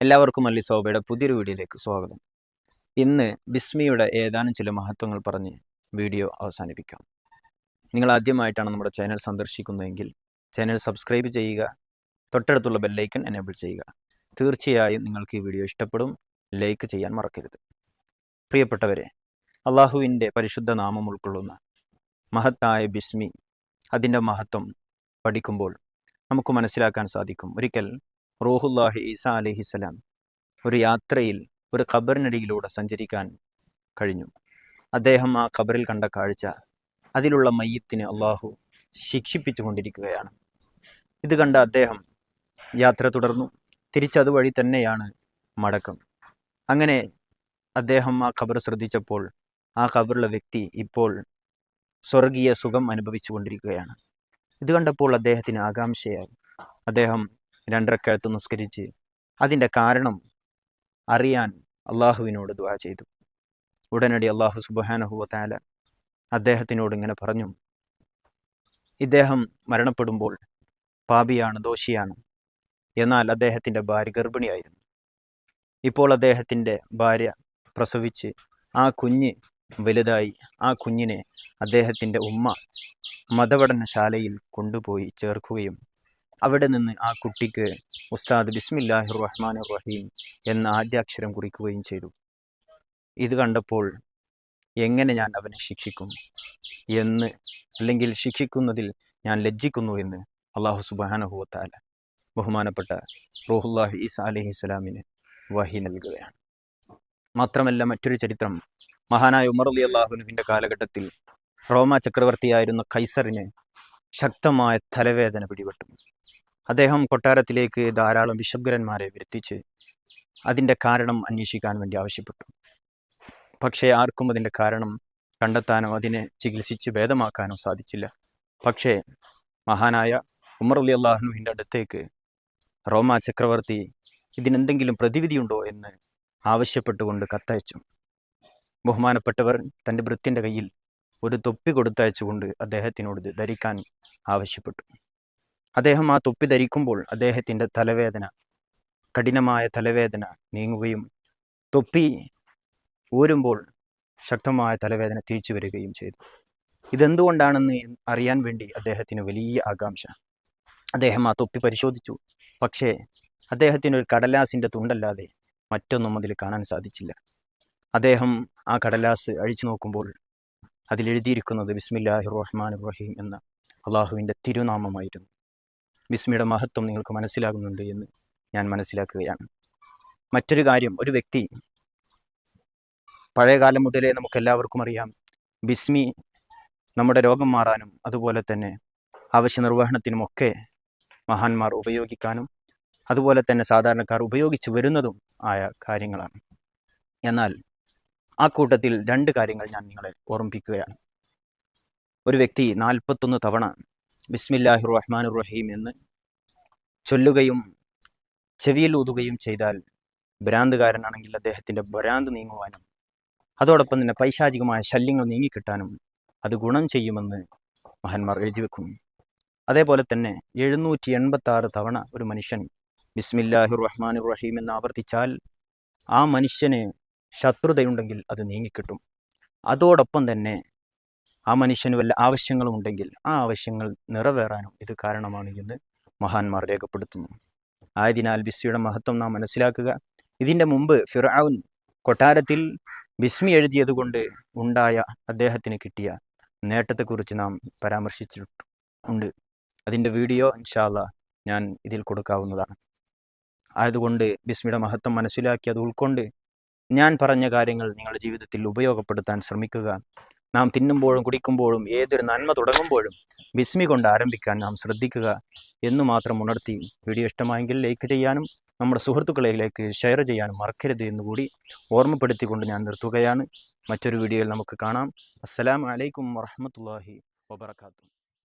എല്ലാവർക്കും അല്ലി സോബയുടെ പുതിയൊരു വീഡിയോയിലേക്ക് സ്വാഗതം. ഇന്ന് ബിസ്മിയുടെ ഏതാനും ചില മഹത്വങ്ങൾ പറഞ്ഞ് വീഡിയോ അവസാനിപ്പിക്കാം. നിങ്ങൾ ആദ്യമായിട്ടാണ് നമ്മുടെ ചാനൽ സന്ദർശിക്കുന്നതെങ്കിൽ ചാനൽ സബ്സ്ക്രൈബ് ചെയ്യുക തൊട്ടടുത്തുള്ള ബെല്ലൈക്കൺ എനേബിൾ ചെയ്യുക. തീർച്ചയായും നിങ്ങൾക്ക് ഈ വീഡിയോ ഇഷ്ടപ്പെടും ലൈക്ക് ചെയ്യാൻ മറക്കരുത്. പ്രിയപ്പെട്ടവരെ അള്ളാഹുവിന്റെ പരിശുദ്ധ നാമം ഉൾക്കൊള്ളുന്ന മഹത്തായ ബിസ്മി. അതിന്റെ മഹത്വം പഠിക്കുമ്പോൾ നമുക്ക് മനസ്സിലാക്കാൻ സാധിക്കും. ഒരിക്കൽ റോഹുല്ലാഹി ഈസ അലഹിസ്സലാം ഒരു യാത്രയിൽ ഒരു ഖബറിനടിയിലൂടെ സഞ്ചരിക്കാൻ കഴിഞ്ഞു. അദ്ദേഹം ആ ഖബറിൽ കണ്ട കാഴ്ച അതിലുള്ള മയ്യത്തിന് അള്ളാഹു ശിക്ഷിപ്പിച്ചു കൊണ്ടിരിക്കുകയാണ്. ഇത് കണ്ട അദ്ദേഹം യാത്ര തുടർന്നു. തിരിച്ചതുവഴി തന്നെയാണ് മടക്കം. അങ്ങനെ അദ്ദേഹം ആ ഖബർ ശ്രദ്ധിച്ചപ്പോൾ ആ ഖബറിലെ വ്യക്തി ഇപ്പോൾ സ്വർഗീയ സുഖം അനുഭവിച്ചു കൊണ്ടിരിക്കുകയാണ് ഇത് കണ്ടപ്പോൾ അദ്ദേഹത്തിന് ആകാംക്ഷയായി. അദ്ദേഹം രണ്ടരക്കാലത്ത് നിസ്കരിച്ച് അതിന്റെ കാരണം അറിയാൻ അള്ളാഹുവിനോട് ദുആ ചെയ്തു. ഉടനടി അള്ളാഹു സുബാനഹുവത്താല അദ്ദേഹത്തിനോട് ഇങ്ങനെ പറഞ്ഞു. ഇദ്ദേഹം മരണപ്പെടുമ്പോൾ പാപിയാണ് ദോഷിയാണ്. എന്നാൽ അദ്ദേഹത്തിന്റെ ഭാര്യ ഗർഭിണിയായിരുന്നു. ഇപ്പോൾ അദ്ദേഹത്തിന്റെ ഭാര്യ പ്രസവിച്ച് ആ കുഞ്ഞ് വലുതായി ആ കുഞ്ഞിനെ അദ്ദേഹത്തിന്റെ ഉമ്മ മതപഠനശാലയിൽ കൊണ്ടുപോയി ചേർക്കുകയും അവിടെ നിന്ന് ആ കുട്ടിക്ക് ഉസ്താദ് ബിസ്മില്ലാഹിർ റഹ്മാൻ റഹീം എന്ന ആദ്യാക്ഷരം കുറിക്കുകയും ചെയ്തു. ഇത് കണ്ടപ്പോൾ എങ്ങനെ ഞാൻ അവനെ ശിക്ഷിക്കും എന്ന് അല്ലെങ്കിൽ ശിക്ഷിക്കുന്നതിൽ ഞാൻ ലജ്ജിക്കുന്നു എന്ന് അള്ളാഹു സുബാനഹുവത്താല ബഹുമാനപ്പെട്ട റോഹുല്ലാഹി ഈസ അലഹി സ്വലാമിന് വഹി നൽകുകയാണ്. മാത്രമല്ല മറ്റൊരു ചരിത്രം മഹാനായ ഉമർ അലി അള്ളാഹുനുവിന്റെ കാലഘട്ടത്തിൽ റോമ ചക്രവർത്തിയായിരുന്ന കൈസറിന് ശക്തമായ തലവേദന പിടിപെട്ടു. അദ്ദേഹം കൊട്ടാരത്തിലേക്ക് ധാരാളം വിശഗ്രന്മാരെ വരുത്തിച്ച് അതിന്റെ കാരണം അന്വേഷിക്കാൻ വേണ്ടി ആവശ്യപ്പെട്ടു. പക്ഷേ ആർക്കും അതിന്റെ കാരണം കണ്ടെത്താനോ അതിനെ ചികിത്സിച്ച് ഭേദമാക്കാനോ സാധിച്ചില്ല. പക്ഷേ മഹാനായ ഉമർ അലി അള്ളാഹുനുവിന്റെ അടുത്തേക്ക് റോമ ചക്രവർത്തി ഇതിനെന്തെങ്കിലും പ്രതിവിധിയുണ്ടോ എന്ന് ആവശ്യപ്പെട്ടുകൊണ്ട് കത്തയച്ചു. ബഹുമാനപ്പെട്ടവർ തന്റെ ഭൃത്യന്റെ കയ്യിൽ ഒരു തൊപ്പി കൊടുത്തയച്ചുകൊണ്ട് അദ്ദേഹത്തിനോട് ധരിക്കാൻ ആവശ്യപ്പെട്ടു. അദ്ദേഹം ആ തൊപ്പി ധരിക്കുമ്പോൾ അദ്ദേഹത്തിന്റെ തലവേദന കഠിനമായ തലവേദന നീങ്ങുകയും തൊപ്പി ഊരുമ്പോൾ ശക്തമായ തലവേദന തിരിച്ചു വരികയും ചെയ്തു. ഇതെന്തുകൊണ്ടാണെന്ന് അറിയാൻ വേണ്ടി അദ്ദേഹത്തിന് വലിയ ആകാംക്ഷ. അദ്ദേഹം ആ തൊപ്പി പരിശോധിച്ചു. പക്ഷേ അദ്ദേഹത്തിന് ഒരു കടലാസിന്റെ തുണ്ടല്ലാതെ മറ്റൊന്നും അതിൽ കാണാൻ സാധിച്ചില്ല. അദ്ദേഹം ആ കടലാസ് അഴിച്ചു നോക്കുമ്പോൾ അതിലെഴുതിയിരിക്കുന്നത് ബിസ്മില്ലാഹി റഹ്മാൻ റഹീം എന്ന അള്ളാഹുവിന്റെ തിരുനാമമായിരുന്നു. ബിസ്മിയുടെ മഹത്വം നിങ്ങൾക്ക് മനസ്സിലാകുന്നുണ്ട് എന്ന് ഞാൻ മനസ്സിലാക്കുകയാണ്. മറ്റൊരു കാര്യം ഒരു വ്യക്തി പഴയകാലം മുതലേ നമുക്ക് എല്ലാവർക്കും അറിയാം ബിസ്മി നമ്മുടെ രോഗം മാറാനും അതുപോലെ തന്നെ ആവശ്യ നിർവഹണത്തിനുമൊക്കെ മഹാന്മാർ ഉപയോഗിക്കാനും അതുപോലെ തന്നെ സാധാരണക്കാർ ഉപയോഗിച്ച് വരുന്നതും ആയ കാര്യങ്ങളാണ്. എന്നാൽ ആ കൂട്ടത്തിൽ രണ്ട് കാര്യങ്ങൾ ഞാൻ നിങ്ങളെ ഓർമ്മിപ്പിക്കുകയാണ്. ഒരു വ്യക്തി നാൽപ്പത്തൊന്ന് തവണ ബിസ്മില്ലാഹി റഹ്മാൻ റഹീം എന്ന് ചൊല്ലുകയും ചെവിയിൽ ഊതുകയും ചെയ്താൽ ഭ്രാന്തുകാരനാണെങ്കിൽ അദ്ദേഹത്തിന്റെ ഭ്രാന്ത് നീങ്ങുവാനും അതോടൊപ്പം തന്നെ പൈശാചികമായ ശല്യങ്ങൾ നീങ്ങിക്കിട്ടാനും അത് ഗുണം ചെയ്യുമെന്ന് മഹാന്മാർ എഴുതി വെക്കുന്നു അതേപോലെ തന്നെ എഴുന്നൂറ്റി എൺപത്തി ആറ് തവണ ഒരു മനുഷ്യൻ ബിസ്മില്ലാഹി റഹ്മാൻ റഹീം എന്ന് ആവർത്തിച്ചാൽ ആ മനുഷ്യന് ശത്രുതയുണ്ടെങ്കിൽ അത് നീങ്ങിക്കിട്ടും. അതോടൊപ്പം തന്നെ ആ മനുഷ്യന് വല്ല ആവശ്യങ്ങളും ഉണ്ടെങ്കിൽ ആ ആവശ്യങ്ങൾ നിറവേറാനും ഇത് കാരണമാണ് എന്ന് മഹാന്മാർ രേഖപ്പെടുത്തുന്നു. ആയതിനാൽ ബിസ്മിയുടെ മഹത്വം നാം മനസ്സിലാക്കുക. ഇതിന്റെ മുമ്പ് ഫിറാവുൻ കൊട്ടാരത്തിൽ ബിസ്മി എഴുതിയത് കൊണ്ട് ഉണ്ടായ അദ്ദേഹത്തിന് കിട്ടിയ നേട്ടത്തെക്കുറിച്ച് നാം പരാമർശിച്ചിട്ടുണ്ട് അതിന്റെ വീഡിയോ ഇൻഷാല്ല ഞാൻ ഇതിൽ കൊടുക്കാവുന്നതാണ്. ആയതുകൊണ്ട് ബിസ്മിയുടെ മഹത്വം മനസ്സിലാക്കി അത് ഉൾക്കൊണ്ട് ഞാൻ പറഞ്ഞ കാര്യങ്ങൾ നിങ്ങളുടെ ജീവിതത്തിൽ ഉപയോഗപ്പെടുത്താൻ ശ്രമിക്കുക. നാം തിന്നുമ്പോഴും കുടിക്കുമ്പോഴും ഏതൊരു നന്മ തുടങ്ങുമ്പോഴും ബിസ്മി കൊണ്ട് ആരംഭിക്കാൻ നാം ശ്രദ്ധിക്കുക എന്ന് മാത്രം ഉണർത്തി വീഡിയോ ഇഷ്ടമായെങ്കിൽ ലൈക്ക് ചെയ്യാനും നമ്മുടെ സുഹൃത്തുക്കളിലേക്ക് ഷെയർ ചെയ്യാനും മറക്കരുത് എന്നുകൂടി ഓർമ്മപ്പെടുത്തിക്കൊണ്ട് ഞാൻ നിർത്തുകയാണ്. മറ്റൊരു വീഡിയോയിൽ നമുക്ക് കാണാം. അസ്സലാമു അലൈക്കും വറഹ്മത്തുള്ളാഹി വബറകാതുഹു.